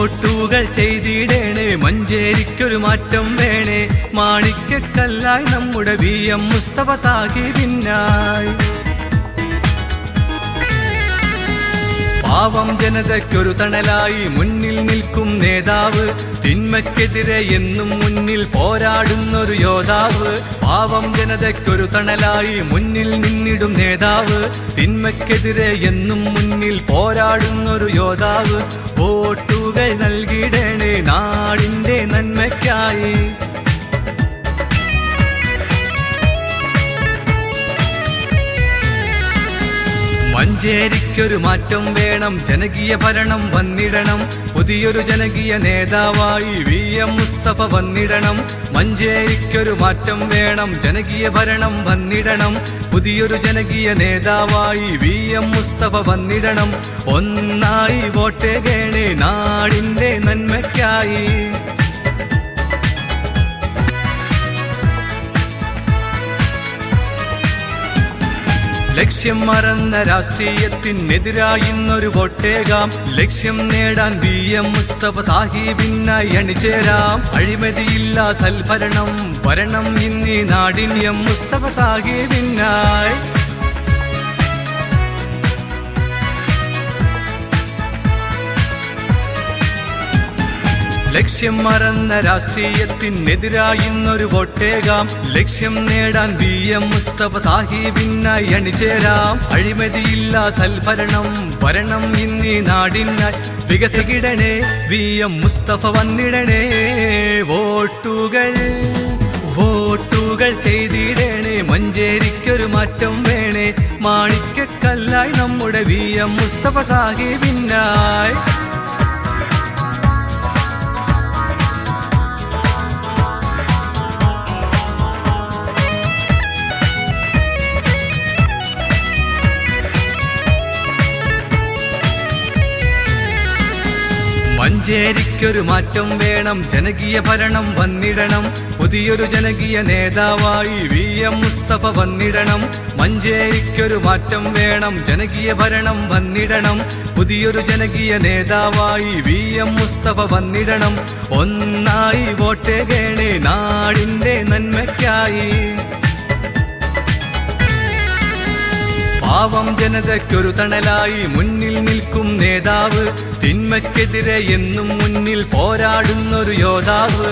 വോട്ടുകൾ ചെയ്തിടേണേ. മഞ്ചേരിക്കൊരു മാറ്റം വേണേ. മാണിക്കക്കല്ലായി നമ്മുടെ വി എം മുസ്തഫ പിന്നായി. പാവം ജനതയ്ക്കൊരു തണലായി മുന്നിൽ നിൽക്കും നേതാവ്. തിന്മയ്ക്കെതിരെ എന്നും മുന്നിൽ പോരാടുന്നൊരു യോദ്ധാവ്. പാവം ജനതയ്ക്കൊരു തണലായി മുന്നിൽ നിന്നിടും നേതാവ്. തിന്മയ്ക്കെതിരെ എന്നും മുന്നിൽ പോരാടുന്നൊരു യോദ്ധാവ്. വോട്ടുകൾ നൽകിടണേ നാടിന്റെ നന്മയ്ക്കായി. മഞ്ചേരിക്കൊരു മാറ്റം വേണം. ജനകീയ ഭരണം വന്നിടണം. പുതിയൊരു ജനകീയ നേതാവായി വി. എം. മുസ്തഫ വന്നിടണം. മഞ്ചേരിക്കൊരു മാറ്റം വേണം. ജനകീയ ഭരണം വന്നിടണം. പുതിയൊരു ജനകീയ നേതാവായി വി. എം. മുസ്തഫ വന്നിടണം. ഒന്നായി വോട്ടേകേണേ നാടിന്റെ നന്മയ്ക്കായി. ലക്ഷ്യം മറന്ന രാഷ്ട്രീയത്തിനെതിരായി ഇന്നൊരു വോട്ടേകാം. ലക്ഷ്യം നേടാൻ ബി എം മുസ്തഫ സാഹിബിനായി അണിചേരാം. അഴിമതിയില്ല സൽഭരണം വരണം ഇന്നീ നാടിൻ എം മുസ്തഫ സാഹിബിനായി. ലക്ഷ്യം മറന്ന രാഷ്ട്രീയത്തിനെതിരായി ഇന്നൊരു വോട്ടേകാം. ലക്ഷ്യം നേടാൻ ബി എം മുസ്തഫ സാഹിബിനായി അണിചേരാം. അഴിമതിയില്ല സൽഭരണം വരണം ഇന്നീ നാടിനായി. വികസിക്കിടണേ വി എം മുസ്തഫ വന്നിടണേ. വോട്ടുകൾ വോട്ടുകൾ ചെയ്തിടണേ. മഞ്ചേരിക്കൊരു മാറ്റം വേണേ. മാണിക്കക്കല്ലായി നമ്മുടെ വി എം മുസ്തഫ സാഹിബിനായി. മഞ്ചേരിക്കൊരു മാറ്റം വേണം. ജനകീയ ഭരണം വന്നിടണം. പുതിയൊരു ജനകീയ നേതാവായി വി. എം. മുസ്തഫ വന്നിടണം. മഞ്ചേരിക്കൊരു മാറ്റം വേണം. ജനകീയ ഭരണം വന്നിടണം. പുതിയൊരു ജനകീയ നേതാവായി വി. എം. മുസ്തഫ വന്നിടണം. ഒന്നായി വോട്ടേകേണേ നാടിന്റെ നന്മയ്ക്കായി. പാവം ജനതയ്ക്കൊരു തണലായി മുന്നിൽ നിൽക്കും നേതാവ്. തിന്മയ്ക്കെതിരെ എന്നും മുന്നിൽ പോരാടുന്നൊരു യോദ്ധാവ്.